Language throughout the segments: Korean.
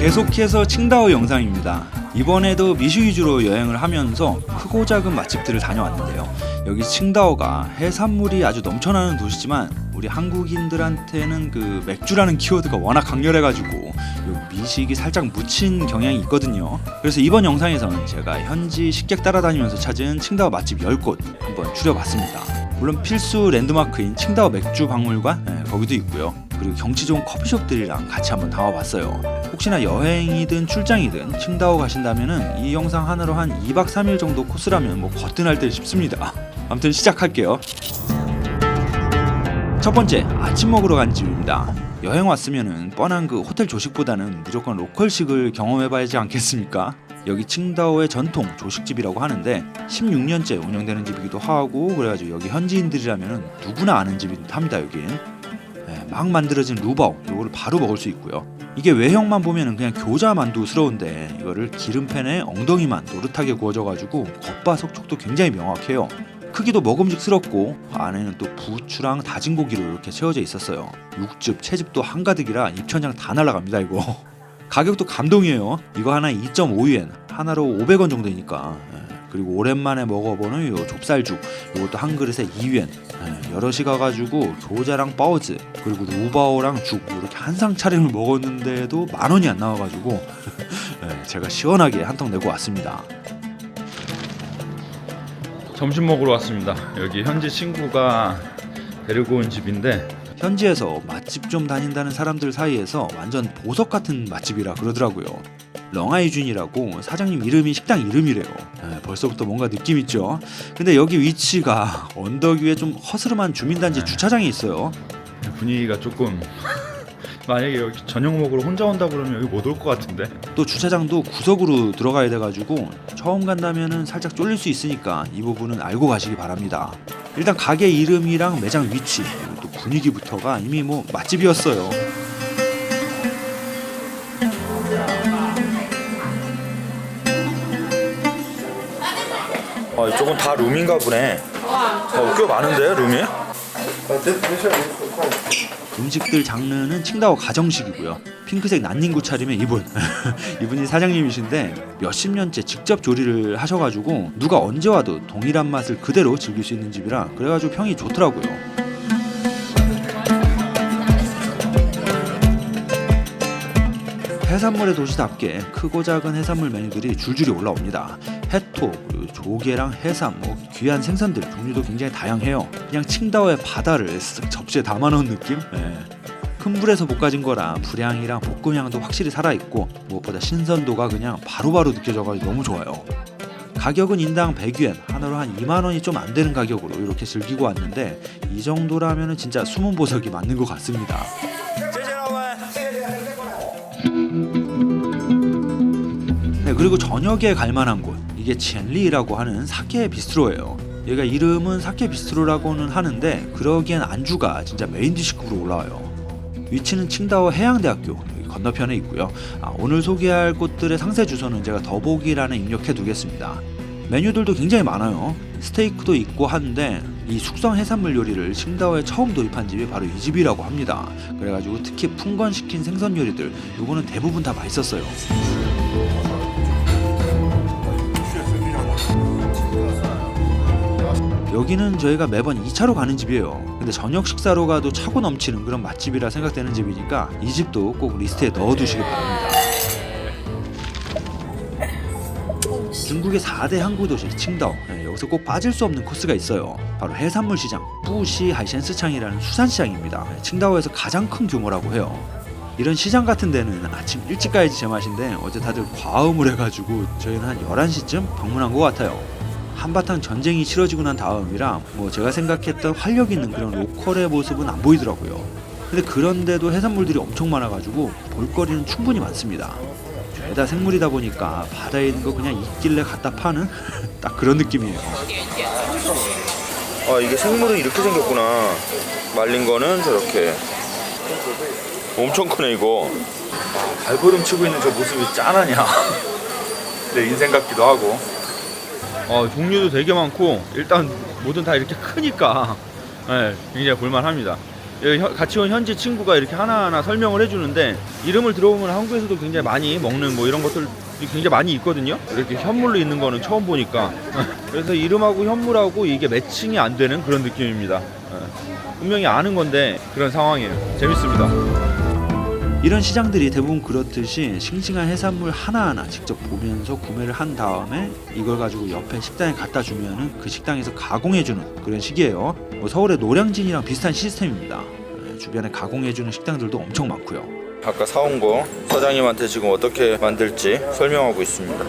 계속해서 칭다오 영상입니다. 이번에도 미슈 위주로 여행을 하면서 크고 작은 맛집들을 다녀왔는데요. 여기 칭다오가 해산물이 아주 넘쳐나는 도시지만 우리 한국인들한테는 그 맥주라는 키워드가 워낙 강렬해가지고 요 미식이 살짝 묻힌 경향이 있거든요. 그래서 이번 영상에서는 제가 현지 식객 따라다니면서 찾은 칭다오 맛집 10곳 한번 추려봤습니다. 물론 필수 랜드마크인 칭다오 맥주 박물관 예, 거기도 있고요. 그리고 경치 좋은 커피숍들이랑 같이 한번 담아봤어요. 혹시나 여행이든 출장이든 칭다오 가신다면은 이 영상 하나로 한 2박 3일 정도 코스라면 뭐 거뜬할 듯 싶습니다. 아무튼 시작할게요. 첫 번째 아침 먹으러 간 집입니다. 여행 왔으면은 뻔한 그 호텔 조식보다는 무조건 로컬식을 경험해봐야지 않겠습니까? 여기 칭다오의 전통 조식집이라고 하는데 16년째 운영되는 집이기도 하고 그래가지고 여기 현지인들이라면은 누구나 아는 집이긴 합니다 여긴. 네, 막 만들어진 루바오 요거를 바로 먹을 수 있고요. 이게 외형만 보면은 그냥 교자 만두스러운데 이거를 기름팬에 엉덩이만 노릇하게 구워져가지고 겉바속촉도 굉장히 명확해요. 크기도 먹음직스럽고 안에는 또 부추랑 다진 고기로 이렇게 채워져 있었어요. 육즙, 채즙도 한가득이라 입천장 다 날아갑니다 이거. 가격도 감동이에요. 이거 하나 2.5유엔, 하나로 500원 정도니까. 예, 그리고 오랜만에 먹어보는 요 좁쌀죽, 이것도 한 그릇에 2유엔. 예, 여럿이 가가지고 교자랑 빠오즈 그리고 루바오랑 죽 이렇게 한 상 차림을 먹었는데도 만 원이 안 나와가지고 예, 제가 시원하게 한통 내고 왔습니다. 점심 먹으러 왔습니다. 여기 현지 친구가 데리고 온 집인데 현지에서 맛집 좀 다닌다는 사람들 사이에서 완전 보석 같은 맛집이라 그러더라고요. 렁아이준이라고 사장님 이름이 식당 이름이래요. 에, 벌써부터 뭔가 느낌 있죠. 근데 여기 위치가 언덕 위에 좀 허스름한 주민단지 네. 주차장이 있어요. 분위기가 조금 만약에 여기 저녁 먹으러 혼자 온다 그러면 여기 못 올 것 같은데 또 주차장도 구석으로 들어가야 돼가지고 처음 간다면은 살짝 쫄릴 수 있으니까 이 부분은 알고 가시기 바랍니다. 일단 가게 이름이랑 매장 위치 그리고 또 분위기부터가 이미 뭐 맛집이었어요. 이쪽은 다 룸인가 보네 어, 꽤 많은데 룸이? 음식들 장르는 칭다오 가정식이고요. 핑크색 난닝구 차림의 이분. 이분이 사장님이신데 몇십 년째 직접 조리를 하셔가지고 누가 언제 와도 동일한 맛을 그대로 즐길 수 있는 집이라 그래가지고 평이 좋더라고요. 해산물의 도시답게 크고 작은 해산물 메뉴들이 줄줄이 올라옵니다. 해토, 그리고 조개랑 해삼, 뭐 귀한 생선들 종류도 굉장히 다양해요. 그냥 칭다오의 바다를 쓱 접시에 담아놓은 느낌? 예. 큰 불에서 볶아진 거라 불향이랑 볶음향도 확실히 살아있고 무엇보다 신선도가 그냥 바로바로 느껴져가지고 너무 좋아요. 가격은 인당 100엔, 하나로 한 2만 원이 좀 안 되는 가격으로 이렇게 즐기고 왔는데 이 정도라면 진짜 숨은 보석이 맞는 것 같습니다. 그리고 저녁에 갈 만한 곳 이게 첸리라고 하는 사케 비스트로예요. 얘가 이름은 사케 비스트로라고는 하는데 그러기엔 안주가 진짜 메인 디시급으로 올라와요. 위치는 칭다오 해양대학교 건너편에 있고요. 아, 오늘 소개할 곳들의 상세 주소는 제가 더보기란에 입력해 두겠습니다. 메뉴들도 굉장히 많아요. 스테이크도 있고 한데 이 숙성 해산물 요리를 칭다오에 처음 도입한 집이 바로 이 집이라고 합니다. 그래가지고 특히 풍건시킨 생선 요리들 요거는 대부분 다 맛있었어요. 여기는 저희가 매번 2차로 가는 집이에요. 근데 저녁 식사로 가도 차고 넘치는 그런 맛집이라 생각되는 집이니까 이 집도 꼭 리스트에 넣어두시기 바랍니다. 중국의 4대 항구 도시 칭다오 네, 여기서 꼭 빠질 수 없는 코스가 있어요. 바로 해산물 시장 뿌시 하이센스창이라는 수산시장입니다. 네, 칭다오에서 가장 큰 규모라고 해요. 이런 시장 같은 데는 아침 일찍 가야지 제맛인데 어제 다들 과음을 해가지고 저희는 한 11시쯤 방문한 것 같아요. 한바탕 전쟁이 치러지고 난 다음이라 뭐 제가 생각했던 활력 있는 그런 로컬의 모습은 안 보이더라고요. 근데 그런데도 해산물들이 엄청 많아가지고 볼거리는 충분히 많습니다. 죄다 생물이다 보니까 바다에 있는 거 그냥 있길래 갖다 파는 딱 그런 느낌이에요. 아 이게 생물은 이렇게 생겼구나 말린 거는 저렇게 엄청 크네 이거 발버둥 치고 있는 저 모습이 짠하냐 내 인생 같기도 하고 어, 종류도 되게 많고 일단 뭐든 다 이렇게 크니까 네, 굉장히 볼만합니다 현- 같이 온 현지 친구가 이렇게 하나하나 설명을 해주는데 이름을 들어보면 한국에서도 굉장히 많이 먹는 뭐 이런 것들 굉장히 많이 있거든요. 이렇게 현물로 있는 거는 처음 보니까 그래서 이름하고 현물하고 이게 매칭이 안 되는 그런 느낌입니다. 예. 분명히 아는 건데 그런 상황이에요. 재밌습니다. 이런 시장들이 대부분 그렇듯이 싱싱한 해산물 하나하나 직접 보면서 구매를 한 다음에 이걸 가지고 옆에 식당에 갖다 주면은 그 식당에서 가공해주는 그런 식이에요. 뭐 서울의 노량진이랑 비슷한 시스템입니다. 네, 주변에 가공해주는 식당들도 엄청 많고요. 아까 사온 거 사장님한테 지금 어떻게 만들지 설명하고 있습니다.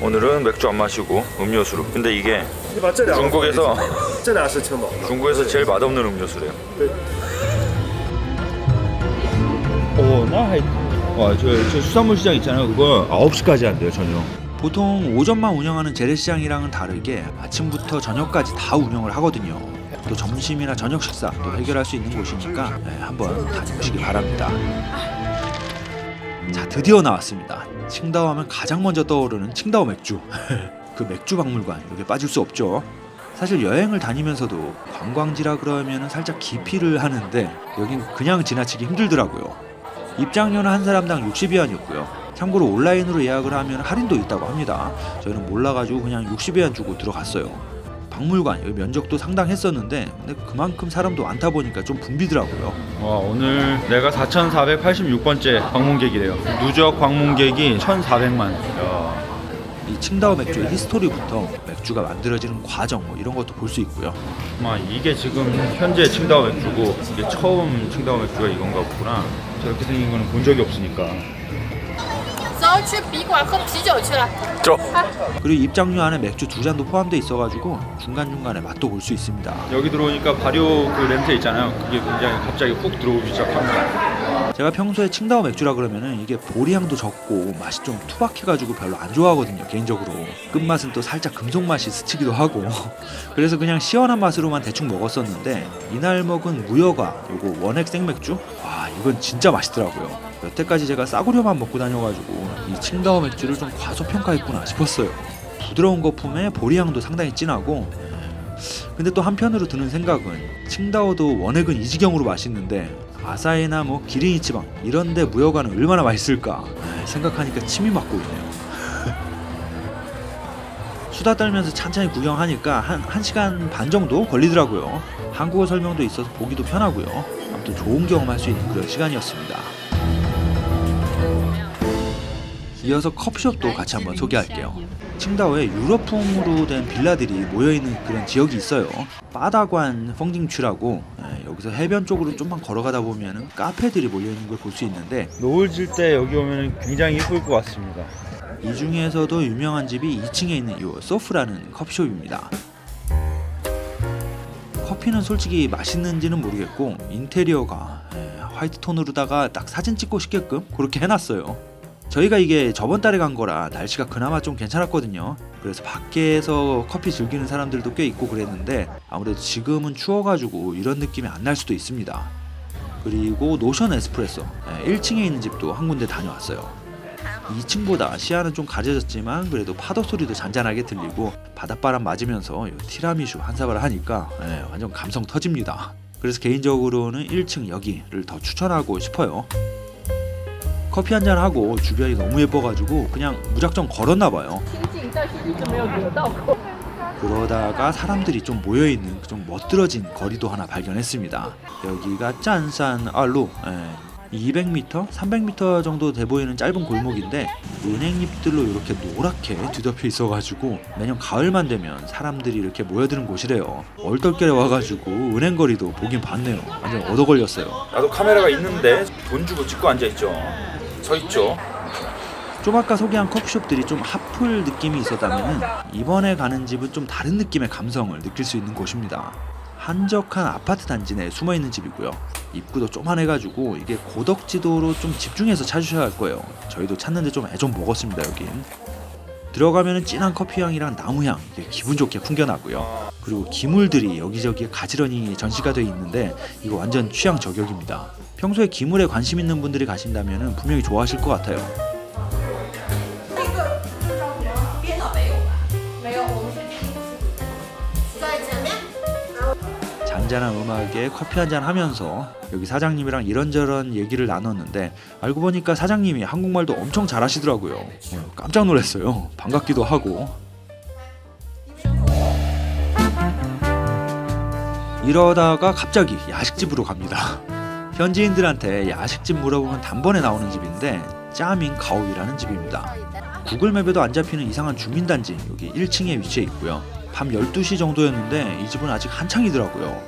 오늘은 맥주 안 마시고 음료수로. 근데 이게 중국에서 중국에서 제일 맛없는 음료수래요. 오, 나 하이. 와, 저, 저 수산물 시장 있잖아요. 그거 9시까지 한대요, 저녁. 보통 오전만 운영하는 재래시장이랑은 다르게 아침부터 저녁까지 다 운영을 하거든요. 또 점심이나 저녁 식사 또 해결할 수 있는 곳이니까 네, 한번 다녀오시기 바랍니다. 자, 드디어 나왔습니다. 칭다오 하면 가장 먼저 떠오르는 칭다오 맥주. 그 맥주 박물관 여기 빠질 수 없죠. 사실 여행을 다니면서도 관광지라 그러면 살짝 기피를 하는데 여긴 그냥 지나치기 힘들더라고요. 입장료는 한 사람당 60위안이었고요. 참고로 온라인으로 예약을 하면 할인도 있다고 합니다. 저희는 몰라가지고 그냥 60위안 주고 들어갔어요. 박물관 여기 면적도 상당했었는데 근데 그만큼 사람도 많다 보니까 좀 붐비더라고요. 와 오늘 내가 4,486번째 방문객이래요. 누적 방문객이 1,400만. 이 칭다오 맥주의 히스토리부터 맥주가 만들어지는 과정 뭐 이런 것도 볼 수 있고요. 아 이게 지금 현재 칭다오 맥주고 이게 처음 칭다오 맥주가 이건가 보구나. 저렇게 생긴 거는 본 적이 없으니까. 走去笔馆喝啤酒去了。 저 그리고 입장료 안에 맥주 두 잔도 포함되어 있어가지고 중간 중간에 맛도 볼 수 있습니다. 여기 들어오니까 발효 그 냄새 있잖아요. 그게 굉장히 갑자기 훅 들어오기 시작합니다. 제가 평소에 칭다오 맥주라 그러면은 이게 보리향도 적고 맛이 좀 투박해가지고 별로 안 좋아하거든요 개인적으로. 끝맛은 또 살짝 금속 맛이 스치기도 하고. 그래서 그냥 시원한 맛으로만 대충 먹었었는데 이날 먹은 무여가 요거 원액 생맥주 와 이건 진짜 맛있더라고요. 여태까지 제가 싸구려만 먹고 다녀가지고 이 칭다오 맥주를 좀 과소평가했구나 싶었어요. 부드러운 거품에 보리향도 상당히 진하고 근데 또 한편으로 드는 생각은 칭다오도 원액은 이 지경으로 맛있는데 아사히나 뭐 기린이치방 이런데 무여가는 얼마나 맛있을까 에이, 생각하니까 침이 막고 있네요. 수다 떨면서 찬찬히 구경하니까 한, 한 시간 반 정도 걸리더라고요. 한국어 설명도 있어서 보기도 편하고요. 아무튼 좋은 경험할 수 있는 그런 시간이었습니다. 이어서 커피숍도 같이 한번 소개할게요. 칭다오에 유럽풍으로 된 빌라들이 모여있는 그런 지역이 있어요. 빠다관 펑딩추라고 예, 여기서 해변 쪽으로 좀만 걸어가다 보면 카페들이 모여있는 걸 볼 수 있는데 노을 질 때 여기 오면 굉장히 예쁠 것 같습니다. 이 중에서도 유명한 집이 2층에 있는 요 소프라는 커피숍입니다. 커피는 솔직히 맛있는지는 모르겠고 인테리어가 예, 화이트 톤으로다가 딱 사진 찍고 싶게끔 그렇게 해놨어요. 저희가 이게 저번 달에 간 거라 날씨가 그나마 좀 괜찮았거든요. 그래서 밖에서 커피 즐기는 사람들도 꽤 있고 그랬는데 아무래도 지금은 추워가지고 이런 느낌이 안 날 수도 있습니다. 그리고 노션 에스프레소 예, 1층에 있는 집도 한 군데 다녀왔어요. 2층보다 시야는 좀 가려졌지만 그래도 파도 소리도 잔잔하게 들리고 바닷바람 맞으면서 이 티라미슈 한 사발 하니까 예, 완전 감성 터집니다. 그래서 개인적으로는 1층 여기를 더 추천하고 싶어요. 커피 한 잔 하고 주변이 너무 예뻐가지고 그냥 무작정 걸었나 봐요. 그러다가 사람들이 좀 모여 있는 좀 멋들어진 거리도 하나 발견했습니다. 여기가 짠산 알로 200m, 300m 정도 돼 보이는 짧은 골목인데 은행잎들로 이렇게 노랗게 뒤덮여 있어가지고 매년 가을만 되면 사람들이 이렇게 모여드는 곳이래요. 얼떨결에 와가지고 은행 거리도 보긴 봤네요. 완전 얻어 걸렸어요. 나도 카메라가 있는데 돈 주고 찍고 앉아 있죠. 서 있죠. 좀 아까 소개한 커피숍들이 좀 핫플 느낌이 있었다면 이번에 가는 집은 좀 다른 느낌의 감성을 느낄 수 있는 곳입니다. 한적한 아파트 단지 내에 숨어 있는 집이고요. 입구도 쪼만해가지고 이게 고덕지도로 좀 집중해서 찾으셔야 할 거예요. 저희도 찾는데 좀 애 좀 먹었습니다 여긴. 들어가면 진한 커피 향이랑 나무 향 기분 좋게 풍겨나고요. 그리고 기물들이 여기저기 가지런히 전시가 되어 있는데 이거 완전 취향 저격입니다. 평소에 기물에 관심 있는 분들이 가신다면 분명히 좋아하실 것 같아요. 잔잔한 음악에 커피 한 잔 하면서 여기 사장님이랑 이런저런 얘기를 나눴는데 알고 보니까 사장님이 한국말도 엄청 잘하시더라고요. 어, 깜짝 놀랐어요. 반갑기도 하고. 이러다가 갑자기 야식집으로 갑니다. 현지인들한테 야식집 물어보면 단번에 나오는 집인데 짜밍 가오이라는 집입니다. 구글맵에도 안 잡히는 이상한 주민단지 여기 1층에 위치해 있고요. 밤 12시 정도였는데 이 집은 아직 한창이더라고요.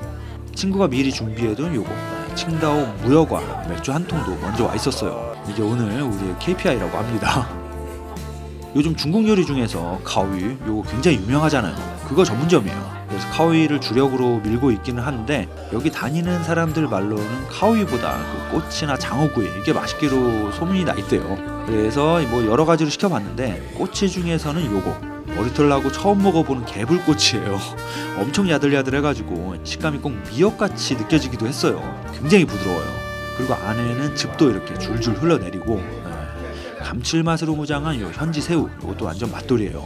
친구가 미리 준비해둔 요거 네, 칭다오 무여과 맥주 한 통도 먼저 와 있었어요. 이게 오늘 우리의 KPI라고 합니다. 요즘 중국 요리 중에서 카오이 요거 굉장히 유명하잖아요. 그거 전문점이에요. 그래서 카오이를 주력으로 밀고 있기는 한데 여기 다니는 사람들 말로는 카오이보다 그 꼬치나 장어구이 이게 맛있기로 소문이 나 있대요. 그래서 뭐 여러 가지로 시켜봤는데 꼬치 중에서는 요거 머리털 나고 처음 먹어보는 개불꼬치예요. 엄청 야들야들해가지고 식감이 꼭 미역같이 느껴지기도 했어요. 굉장히 부드러워요. 그리고 안에는 즙도 이렇게 줄줄 흘러내리고 네. 감칠맛으로 무장한 요 현지 새우 이것도 완전 맛돌이에요.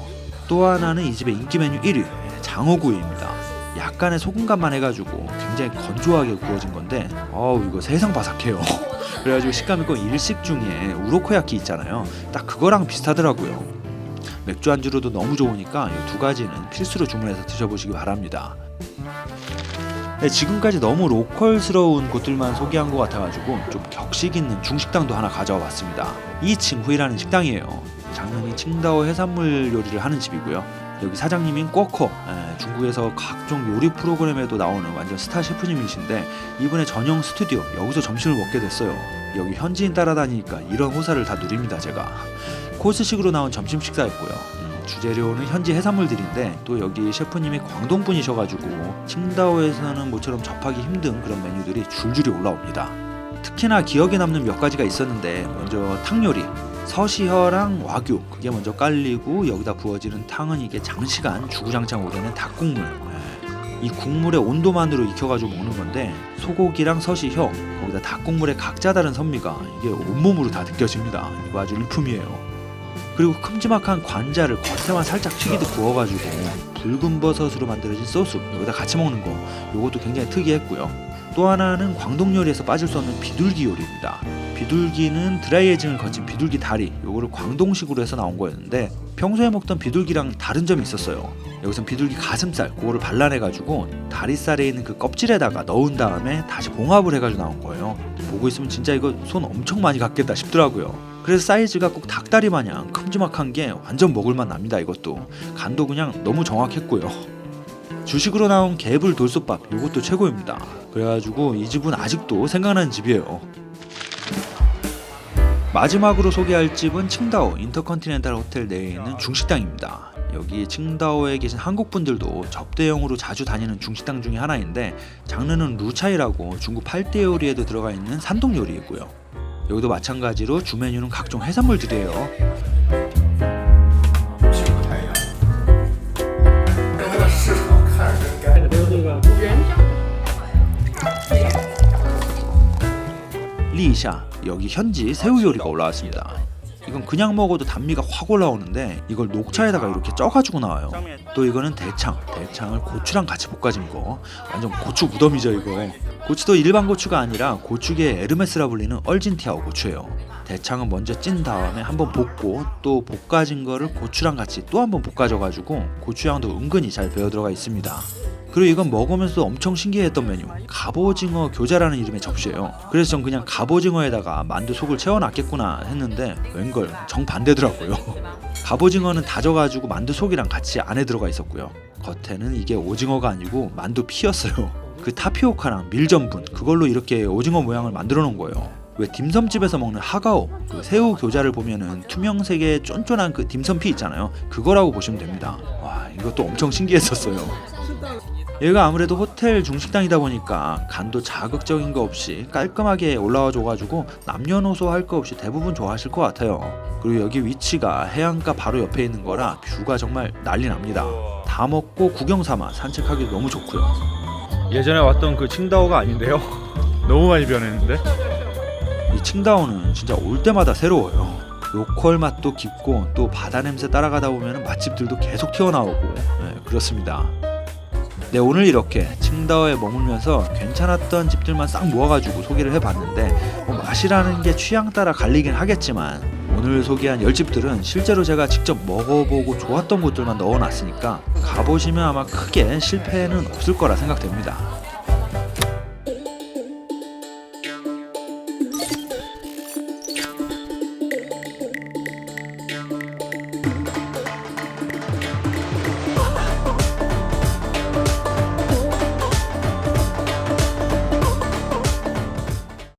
또 하나는 이 집의 인기 메뉴 1위 장어구이입니다. 약간의 소금간만 해가지고 굉장히 건조하게 구워진 건데 어우 이거 세상 바삭해요. 그래가지고 식감이 꼭 일식 중에 우로코야키 있잖아요. 딱 그거랑 비슷하더라고요. 맥주 안주로도 너무 좋으니까 이 두 가지는 필수로 주문해서 드셔보시기 바랍니다. 네, 지금까지 너무 로컬스러운 곳들만 소개한 것 같아가지고 좀 격식 있는 중식당도 하나 가져와 봤습니다. 이 칭후이라는 식당이에요. 장르는 칭다오 해산물 요리를 하는 집이고요. 여기 사장님인 꿔커 에, 중국에서 각종 요리 프로그램에도 나오는 완전 스타 셰프님이신데 이분의 전용 스튜디오 여기서 점심을 먹게 됐어요. 여기 현지인 따라다니니까 이런 호사를 다 누립니다 제가. 코스식으로 나온 점심 식사였고요. 음, 주재료는 현지 해산물들인데 또 여기 셰프님이 광동 분이셔가지고 칭다오에서는 모처럼 접하기 힘든 그런 메뉴들이 줄줄이 올라옵니다. 특히나 기억에 남는 몇 가지가 있었는데 먼저 탕 요리 서시혀랑 와규 그게 먼저 깔리고 여기다 부어지는 탕은 이게 장시간 주구장창 오르는 닭국물 예. 이 국물의 온도만으로 익혀가지고 먹는 건데 소고기랑 서시혀 거기다 닭국물의 각자 다른 선미가 이게 온몸으로 다 느껴집니다 이거 아주 일품이에요 그리고 큼지막한 관자를 겉에만 살짝 튀기듯 구워가지고 붉은 버섯으로 만들어진 소스 여기다 같이 먹는 거 이것도 굉장히 특이했고요 또 하나는 광동 요리에서 빠질 수 없는 비둘기 요리입니다. 비둘기는 드라이에징을 거친 비둘기 다리, 요거를 광동식으로 해서 나온 거였는데 평소에 먹던 비둘기랑 다른 점이 있었어요. 여기선 비둘기 가슴살, 그거를 발라내가지고 다리살에 있는 그 껍질에다가 넣은 다음에 다시 봉합을 해가지고 나온 거예요. 보고 있으면 진짜 이거 손 엄청 많이 갔겠다 싶더라고요. 그래서 사이즈가 꼭 닭다리 마냥 큼지막한 게 완전 먹을만 납니다. 이것도 간도 그냥 너무 정확했고요. 주식으로 나온 개불 돌솥밥 이것도 최고입니다. 그래가지고 이 집은 아직도 생각나는 집이에요. 마지막으로 소개할 집은 칭다오 인터컨티넨탈 호텔 내에 있는 중식당입니다. 여기 칭다오에 계신 한국 분들도 접대용으로 자주 다니는 중식당 중에 하나인데 장르는 루차이라고 중국 8대 요리에도 들어가 있는 산동 요리이고요. 여기도 마찬가지로 주 메뉴는 각종 해산물들이에요. 리샤 여기 현지 새우 요리가 올라왔습니다. 이건 그냥 먹어도 단미가 확 올라오는데 이걸 녹차에다가 이렇게 쪄가지고 나와요. 또 이거는 대창, 대창을 고추랑 같이 볶아진 거 완전 고추 무덤이죠 이거. 고추도 일반 고추가 아니라 고추계 에르메스라 불리는 얼진티아오 고추예요. 대창은 먼저 찐 다음에 한번 볶고 또 볶아진 거를 고추랑 같이 또 한번 볶아져가지고 고추향도 은근히 잘 배어 들어가 있습니다. 그리고 이건 먹으면서도 엄청 신기했던 메뉴 갑오징어 교자라는 이름의 접시예요 그래서 전 그냥 갑오징어에다가 만두 속을 채워놨겠구나 했는데 웬걸 정반대더라고요. 갑오징어는 다져가지고 만두 속이랑 같이 안에 들어가 있었고요. 겉에는 이게 오징어가 아니고 만두 피였어요. 그 타피오카랑 밀전분 그걸로 이렇게 오징어 모양을 만들어 놓은 거예요. 왜 딤섬집에서 먹는 하가오 그 새우 교자를 보면은 투명색의 쫀쫀한 그 딤섬 피 있잖아요. 그거라고 보시면 됩니다. 와 이것도 엄청 신기했었어요 여기가 아무래도 호텔 중식당이다 보니까 간도 자극적인 거 없이 깔끔하게 올라와 줘가지고 남녀노소 할 거 없이 대부분 좋아하실 것 같아요. 그리고 여기 위치가 해안가 바로 옆에 있는 거라 뷰가 정말 난리 납니다. 다 먹고 구경 삼아 산책하기 너무 좋고요. 예전에 왔던 그 칭다오가 아닌데요. 너무 많이 변했는데. 이 칭다오는 진짜 올 때마다 새로워요. 로컬 맛도 깊고 또 바다 냄새 따라가다 보면 맛집들도 계속 튀어나오고 네, 그렇습니다. 네 오늘 이렇게 칭다오에 머물면서 괜찮았던 집들만 싹 모아가지고 소개를 해봤는데 뭐 맛이라는 게 취향 따라 갈리긴 하겠지만 오늘 소개한 10집들은 실제로 제가 직접 먹어보고 좋았던 곳들만 넣어놨으니까 가보시면 아마 크게 실패는 없을 거라 생각됩니다